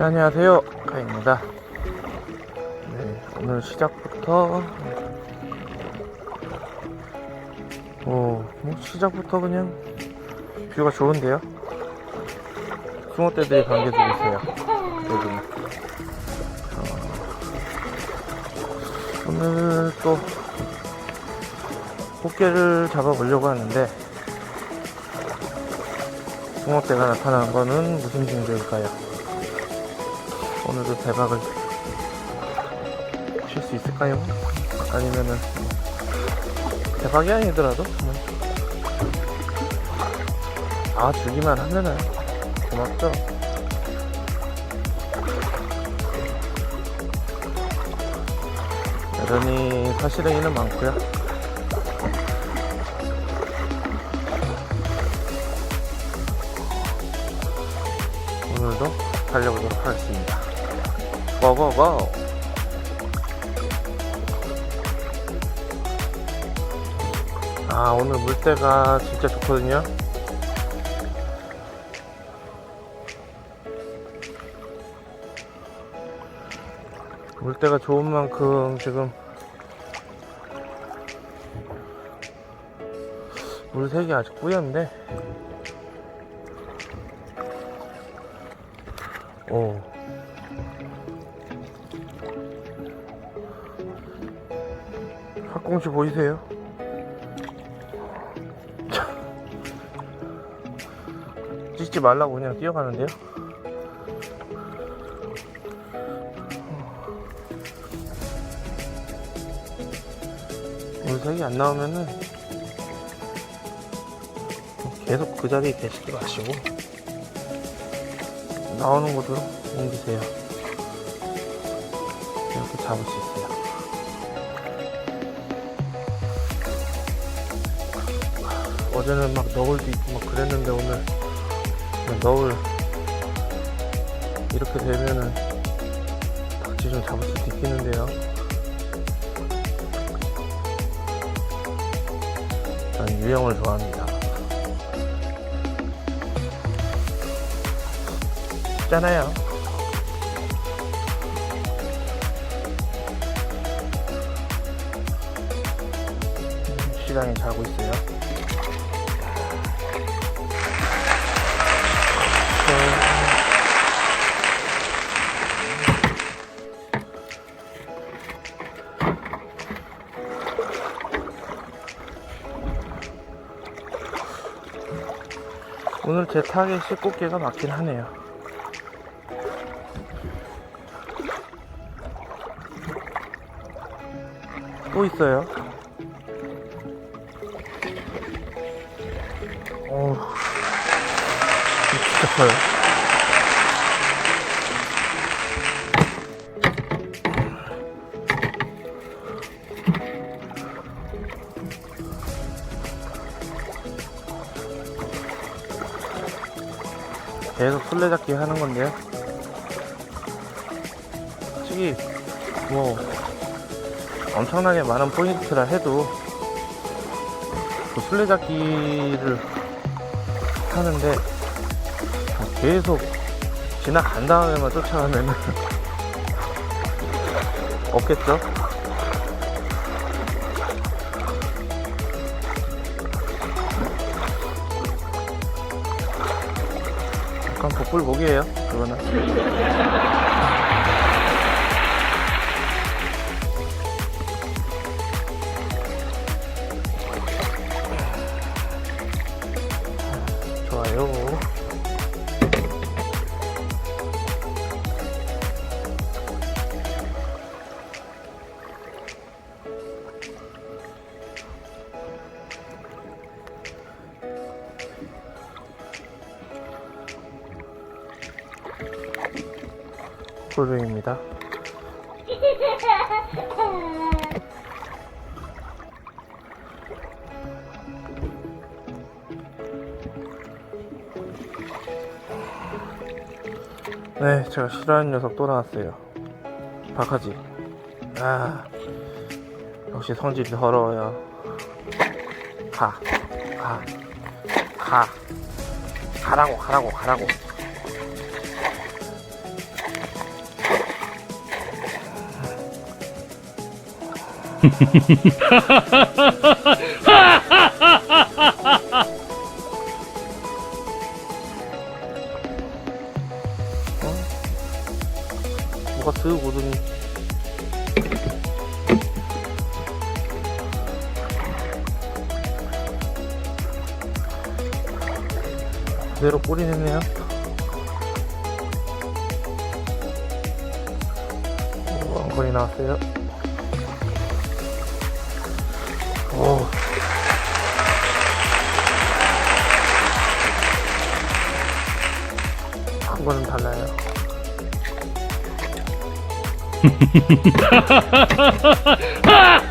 안녕하세요. 가입니다. 네, 오늘 시작부터 오, 뭐 시작부터 그냥 뷰가 좋은데요? 숭어떼들이 반겨주고 있어요. 여기는 어, 오늘 또 꽃게를 잡아보려고 하는데 숭어떼가 나타난 거는 무슨 징조일까요? 오늘도 대박을 칠 수 있을까요? 아니면은 대박이 아니더라도 뭐. 아 주기만 하면은 고맙죠. 여전히 사실행위는 많고요. 오늘도 달려보도록 하겠습니다. 고고고! 아, 오늘 물때가 진짜 좋거든요. 물때가 좋은 만큼 지금 물색이 아직 뿌연데 오 학공시 보이세요? 찢지 말라고 그냥 뛰어가는데요? 물색이 안 나오면은 계속 그 자리에 계시지 마시고 나오는 곳으로 옮기세요. 이렇게 잡을 수 있어요. 어제는 막 너울도 있고 막 그랬는데 오늘 너울 이렇게 되면은 박쥐 좀 잡을 수도 있겠는데요. 난 유형을 좋아합니다. 쉽잖아요. 시장에 자고 있어요. 오늘 제 타겟이 꽃게가 맞긴 하네요. 또 있어요. 어우, 진짜 커요. 계속 술래잡기 하는 건데요. 솔직히 뭐 엄청나게 많은 포인트라 해도 그 술래잡기를 하는데 계속 지나간 다음에만 쫓아가면 없겠죠? 약간 복불복이에요 그거는. 좋아요 꿀뱅입니다 네, 제가 싫어하는 녀석 또 나왔어요. 박하지. 아, 역시 성질이 더러워요. 가, 가, 가. 가라고, 가라고, 가라고. 뭐가 슥 오더니 그대로 꼬리 내네요. 오, 왕건이 나왔어요 거는 달라요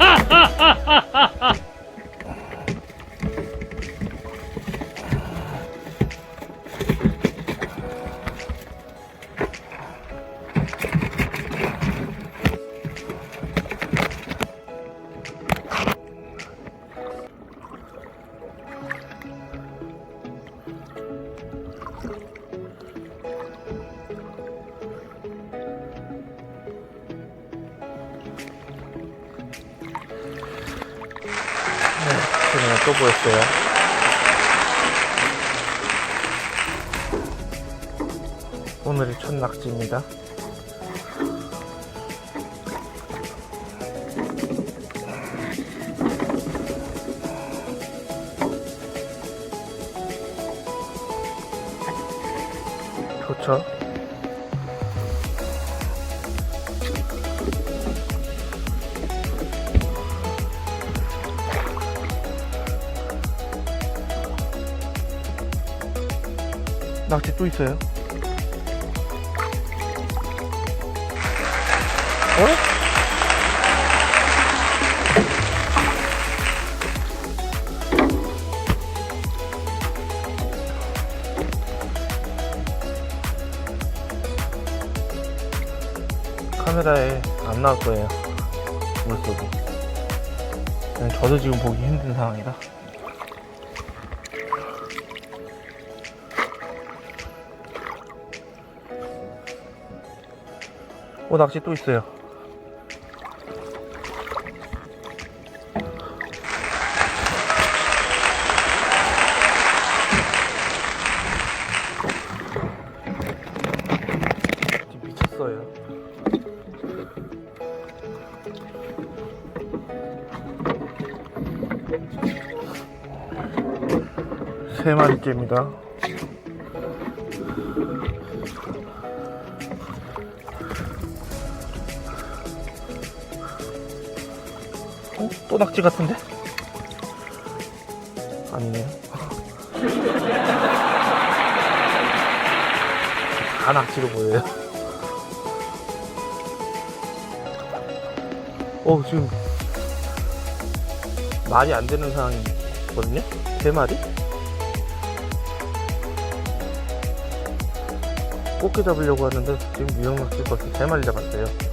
또 보였어요. 오늘이 첫 낙지입니다. 좋죠? 낙지 또 있어요. 어? 카메라에 안 나올 거예요. 물속이. 저도 지금 보기 힘든 상황이라. 오 낚시 또 있어요. 지금 미쳤어요. 세 마리째입니다. 어? 또 낙지 같은데? 아니네요. 다 낙지로 보여요. 어, 지금 말이 안 되는 상황이거든요? 세 마리? 꽃게 잡으려고 하는데 지금 유형 낙지 벌써 세 마리 잡았어요.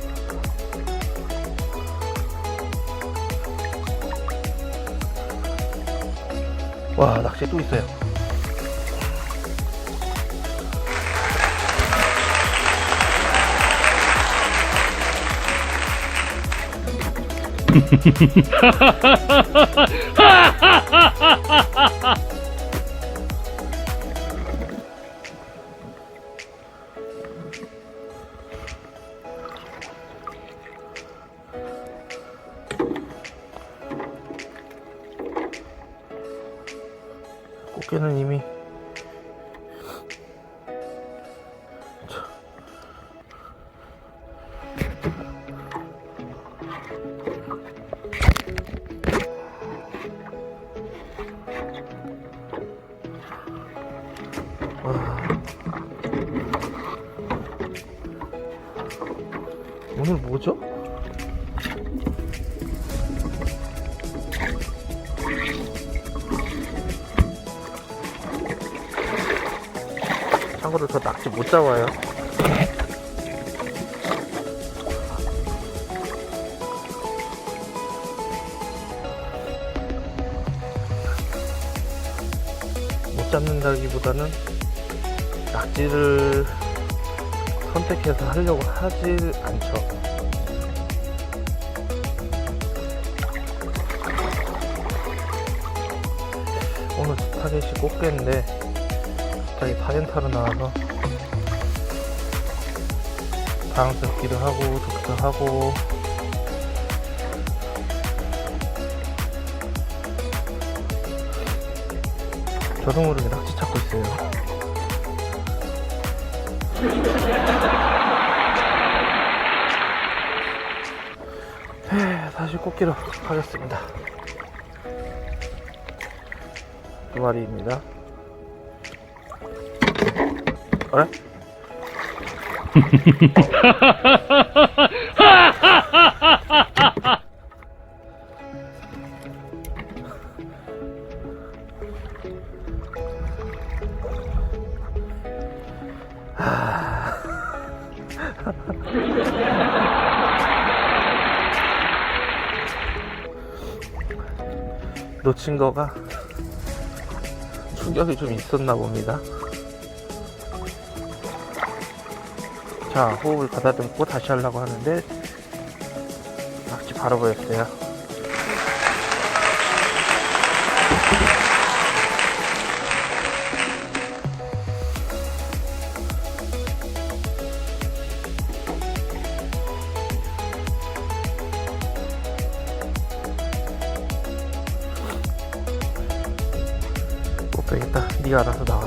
와 낚시 또 있어요 참고로 저 낚시 못 잡아요. 못 잡는다기보다는 낙지를 선택해서 하려고 하지 않죠. 오늘 스파게티 꽃게인데 갑자기 타젠타로 나와서 당황스럽기도 하고 좋기도 하고. 저도 모르게 낙지 찾고 있어요. 에, 다시 꽃기로 가겠습니다. 두 마리입니다? 놓친 거가 충격이 좀 있었나 봅니다. 자, 호흡을 가다듬고 다시 하려고 하는데 낙지 바로 보였어요. 못 빼겠다. 네가 알아서 나와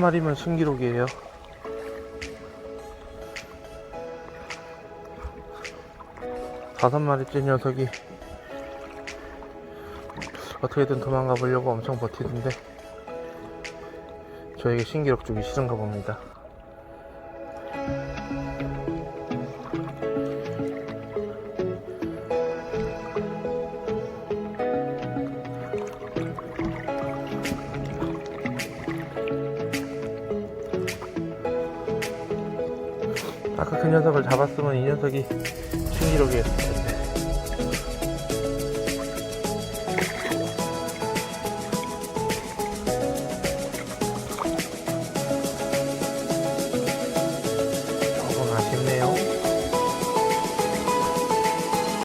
한 마리면 신기록이에요. 다섯 마리째 녀석이 어떻게든 도망가 보려고 엄청 버티던데 저에게 신기록 주기 싫은가 봅니다. 아까 그 녀석을 잡았으면 이 녀석이 신기록이었어요.